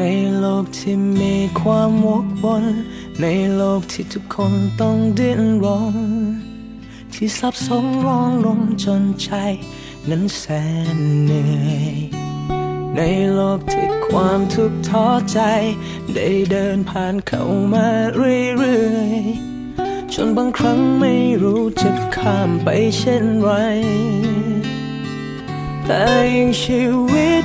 ในโลกที่มีความวกวนในโลกที่ทุกคนต้องดิ้นรนที่ซับซ้อนร้อนรนจนใจนั้นแสนเหนื่อยในโลกที่ความทุกข์ท้อใจ ได้เดินผ่านเข้ามาเรื่อยๆจนบางครั้งไม่รู้จะข้ามไปเช่นไร แต่ยิ่งชีวิต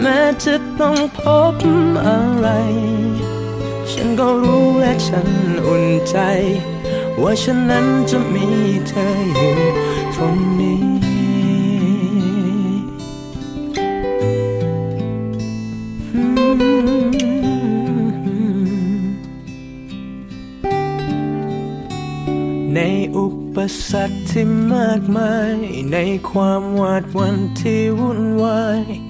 แม้จะต้องพบอะไร ฉันก็รู้และฉันอุ่นใจ ว่าฉันนั้นจะมีเธออยู่ตรงนี้ในอุปสรรคที่มากมาย ในความหวาดวันที่วุ่นวาย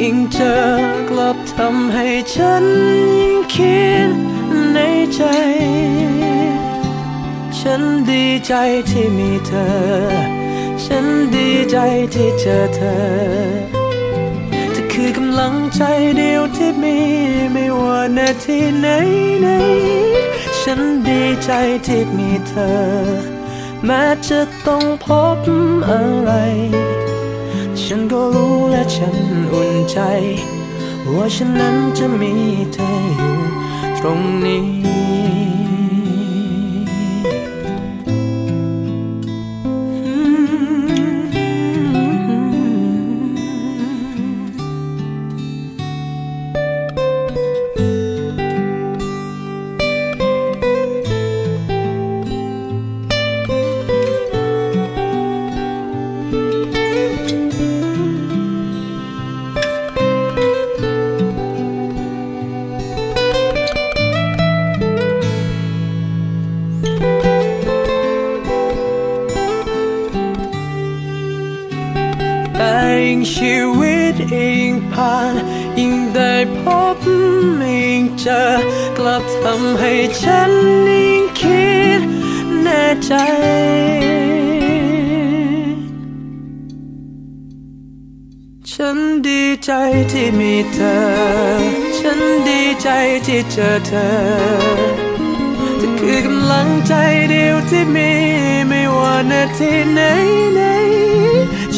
ยิ่งเจอกลับทำให้ฉันยิ่งคิดในใจ ฉันดีใจที่มีเธอ ฉันดีใจที่เจอเธอเธอคือกำลังใจเดียวที่มีไม่ว่านาทีไหนไหนฉันดีใจที่มีเธอ แม้จะต้องพบอะไร ฉันก็รู้และฉันอุ่นใจ ว่าฉันนั้นจะมีเธออยู่ตรงนี้ งชีวิตยิ่งผ่าน ยิ่งได้พบยิ่งเจอ กลับทำให้ฉันยิ่งคิดแน่ใจฉันดีใจที่มีเธอ ฉันดีใจที่เจอเธอเธอคือกำลังใจเดียวที่มี ไม่ว่านาทีไหนไหน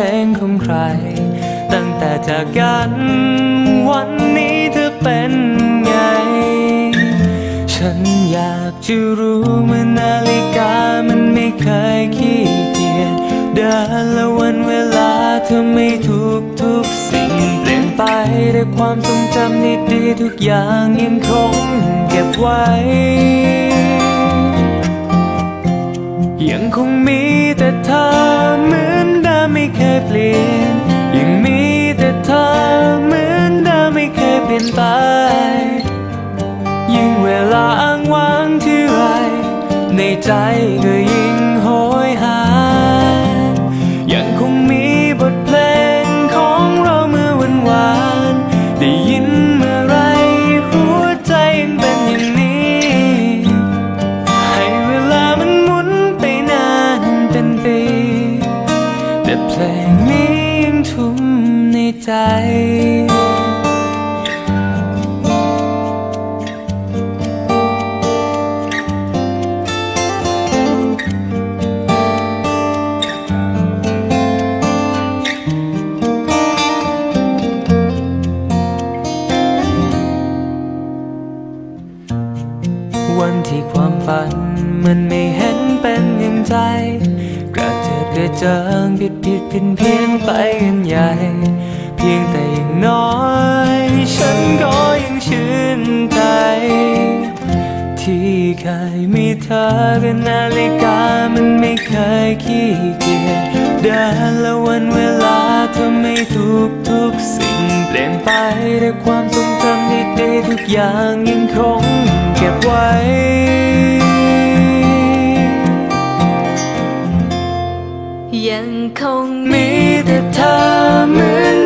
ร ตั้งแต่จากกันวันนี้เธอเป็นไง ฉันอยากจะรู้เมื่อนาฬิกามันไม่เคยขี้เกียจเดินและวันเวลาเธอไม่ทุกทุกสิ่งเปลี่ยนไปแต่ความทรงจำดีทุกอย่างยังคงเก็บไว้ยังคงมีแต่เธอ เดิมไม่เคยเปลี่ยน ยังมีแต่เธอเหมือนเดิมไม่เคยเปลี่ยนไป ยิ่งเวลาอ้างว้างที่ไรในใจก็ยิ่ ฝัน มันไม่เห็นเป็นอย่างใจกระเจิดกระเจิงผิดผิดเพี้ยนเพี้ยนไปกันใหญ่ เพียงแต่อย่างน้อย ฉันก็ยังชื่นใจ ที่เคยมีเธอกับนาฬิกามันไม่เคยขี้เกียจเดินและวันเวลาเธอไม่ทุกทุกสิ่ง เปลี่ยนไปแต่ความทรงจำดีๆทุกอย่างยังคงเก็บไว้ยังคงมีแต่เธอเหมือน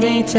ในใจ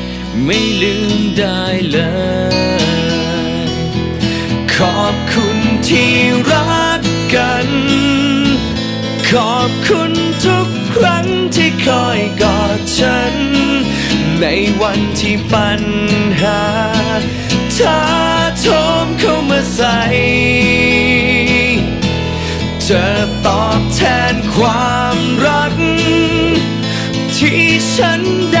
ไม่ลืมได้เลย ขอบคุณที่รักกัน ขอบคุณทุกครั้งที่คอยกอดฉัน ในวันที่ปัญหาท้าโถมเข้ามาใส่จะตอบแทนความรัก ที่ฉันได้